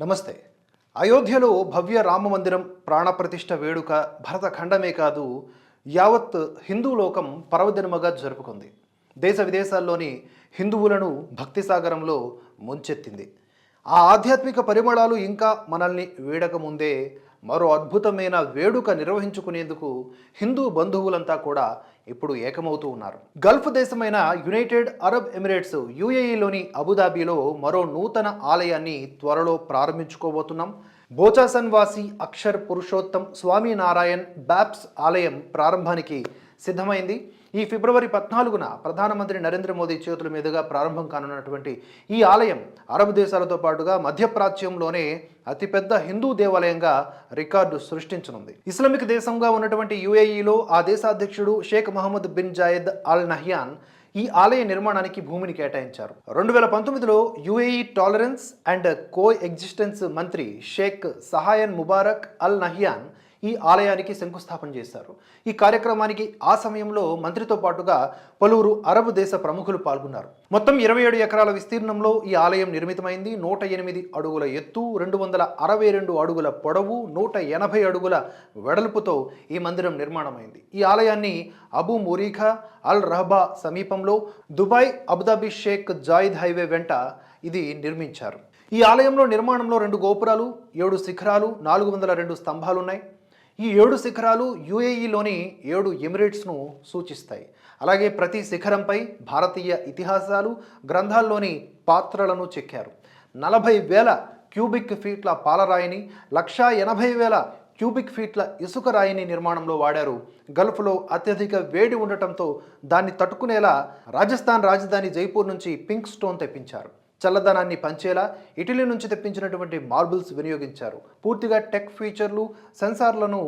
నమస్తే. అయోధ్యలో భవ్య రామ మందిరం ప్రాణప్రతిష్ఠ వేడుక భరతఖండమే కాదు యావత్ హిందూ లోకం పర్వదినమగా జరుపుకుంది. దేశ విదేశాల్లోని హిందువులను భక్తి సాగరంలో ముంచెత్తింది. ఆ ఆధ్యాత్మిక పరిమళాలు ఇంకా మనల్ని వేడక ముందే మరో అద్భుతమైన వేడుక నిర్వహించుకునేందుకు హిందూ బంధువులంతా కూడా ఇప్పుడు ఏకమవుతూ ఉన్నారు. గల్ఫ్ దేశమైన యునైటెడ్ అరబ్ ఎమిరేట్స్ యుఏఈలోని అబుదాబీలో మరో నూతన ఆలయాన్ని త్వరలో ప్రారంభించుకోబోతున్నాం. బోచాసన్ వాసి అక్షర్ పురుషోత్తం స్వామినారాయణ్ బ్యాప్స్ ఆలయం ప్రారంభానికి సిద్ధమైంది. ఈ ఫిబ్రవరి పద్నాలుగున ప్రధానమంత్రి నరేంద్ర మోదీ చేతుల మీదుగా ప్రారంభం కానున్నటువంటి ఈ ఆలయం అరబ్ దేశాలతో పాటుగా మధ్యప్రాచ్యంలోనే అతిపెద్ద హిందూ దేవాలయంగా రికార్డు సృష్టించనుంది. ఇస్లామిక్ దేశంగా ఉన్నటువంటి యుఏఈలో ఆ దేశ అధ్యక్షుడు Sheikh Mohamed bin Zayed Al Nahyan ఈ ఆలయ నిర్మాణానికి భూమిని కేటాయించారు. రెండు వేల పంతొమ్మిదిలో UAE tolerance and coexistence మంత్రి Sheikh Sahayan Mubarak Al Nahyan ఈ ఆలయానికి శంకుస్థాపన చేశారు. ఈ కార్యక్రమానికి ఆ సమయంలో మంత్రితో పాటుగా పలువురు అరబ్ దేశ ప్రముఖులు పాల్గొన్నారు. మొత్తం ఇరవై ఏడు ఎకరాల విస్తీర్ణంలో ఈ ఆలయం నిర్మితమైంది. నూట ఎనిమిది అడుగుల ఎత్తు రెండు వందల అరవై రెండు అడుగుల పొడవు నూట ఎనభై అడుగుల వెడల్పుతో ఈ మందిరం నిర్మాణమైంది. ఈ ఆలయాన్ని అబు మురీఖా అల్ రహబా సమీపంలో Dubai Abu Dhabi Sheikh Zayed highway వెంట ఇది నిర్మించారు. ఈ ఆలయంలో నిర్మాణంలో రెండు గోపురాలు ఏడు శిఖరాలు నాలుగు వందల రెండు స్తంభాలు ఉన్నాయి ఈ ఏడు శిఖరాలు యుఏఈలోని ఏడు ఎమిరేట్స్ను సూచిస్తాయి. అలాగే ప్రతి శిఖరంపై భారతీయ ఇతిహాసాలు గ్రంథాల్లోని పాత్రలను చెక్కారు. నలభై వేల క్యూబిక్ ఫీట్ల పాలరాయిని లక్షా ఎనభై వేల క్యూబిక్ ఫీట్ల ఇసుక రాయిని నిర్మాణంలో వాడారు. గల్ఫ్లో అత్యధిక వేడి ఉండటంతో దాన్ని తట్టుకునేలా రాజస్థాన్ రాజధాని జైపూర్ నుంచి పింక్ స్టోన్ తెప్పించారు. చల్లదనాన్ని పంచేలా ఇటలీ నుంచి తెప్పించినటువంటి మార్బుల్స్ వినియోగించారు. పూర్తిగా టెక్ ఫీచర్లు సెన్సార్లను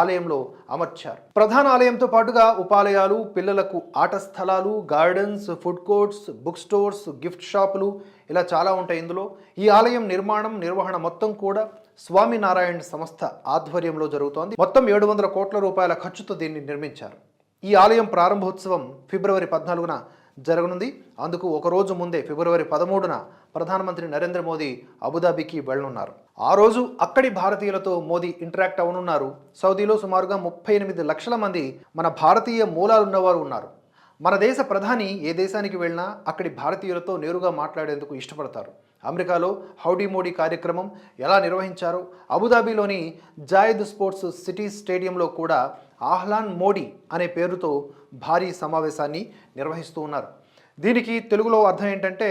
ఆలయంలో అమర్చారు. ప్రధాన ఆలయంతో పాటుగా ఉపాలయాలు పిల్లలకు ఆట స్థలాలు gardens food courts book stores gift షాపులు ఇలా చాలా ఉంటాయి ఇందులో. ఈ ఆలయం నిర్మాణం నిర్వహణ మొత్తం కూడా స్వామినారాయణ సంస్థ ఆధ్వర్యంలో జరుగుతోంది. మొత్తం ఏడు వందల కోట్ల రూపాయల ఖర్చుతో దీన్ని నిర్మించారు. ఈ ఆలయం ప్రారంభోత్సవం ఫిబ్రవరి పద్నాలుగున జరగనుంది. అందుకు ఒక రోజు ముందే ఫిబ్రవరి పదమూడున ప్రధానమంత్రి నరేంద్ర మోదీ అబుదాబికి వెళ్ళనున్నారు. ఆ రోజు అక్కడి భారతీయులతో మోదీ ఇంటరాక్ట్ అవనున్నారు. సౌదీలో సుమారుగా ముప్పై ఎనిమిది లక్షల మంది మన భారతీయ మూలాలున్నవారు ఉన్నారు. మన దేశ ప్రధాని ఏ దేశానికి వెళ్ళినా అక్కడి భారతీయులతో నేరుగా మాట్లాడేందుకు ఇష్టపడతారు. అమెరికాలో హౌడీ మోడీ కార్యక్రమం ఎలా నిర్వహించారో అబుదాబిలోని జాయిద్ స్పోర్ట్స్ సిటీ స్టేడియంలో కూడా ఆహ్లాన్ మోడీ అనే పేరుతో భారీ సమావేశాన్ని నిర్వహిస్తూ ఉన్నారు. దీనికి తెలుగులో అర్థం ఏంటంటే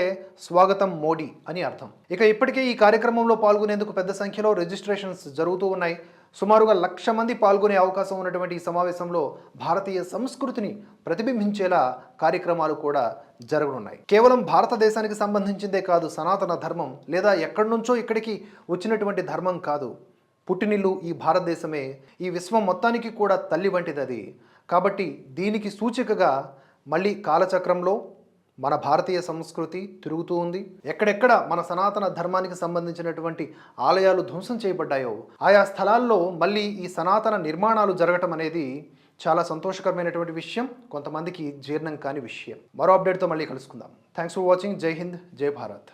స్వాగతం మోడీ అని అర్థం. ఇక ఇప్పటికే ఈ కార్యక్రమంలో పాల్గొనేందుకు పెద్ద సంఖ్యలో రిజిస్ట్రేషన్స్ జరుగుతూ ఉన్నాయి. సుమారుగా లక్ష మంది పాల్గొనే అవకాశం ఉన్నటువంటి ఈ సమావేశంలో భారతీయ సంస్కృతిని ప్రతిబింబించేలా కార్యక్రమాలు కూడా జరగనున్నాయి. కేవలం భారతదేశానికి సంబంధించిందే కాదు సనాతన ధర్మం లేదా ఎక్కడి నుంచో ఇక్కడికి వచ్చినటువంటి ధర్మం కాదు. పుట్టినిల్లు ఈ భారతదేశమే ఈ విశ్వం మొత్తానికి కూడా తల్లి వంటిది అది కాబట్టి దీనికి సూచికగా మళ్ళీ కాలచక్రంలో మన భారతీయ సంస్కృతి తిరుగుతూ ఉంది. ఎక్కడెక్కడ మన సనాతన ధర్మానికి సంబంధించినటువంటి ఆలయాలు ధ్వంసం చేయబడ్డాయో ఆయా స్థలాల్లో మళ్ళీ ఈ సనాతన నిర్మాణాలు జరగటం అనేది చాలా సంతోషకరమైనటువంటి విషయం కొంతమందికి జీర్ణం కాని విషయం. మరో అప్డేట్తో మళ్ళీ కలుసుకుందాం. థ్యాంక్స్ ఫర్ వాచింగ్ జై హింద్ జై భారత్.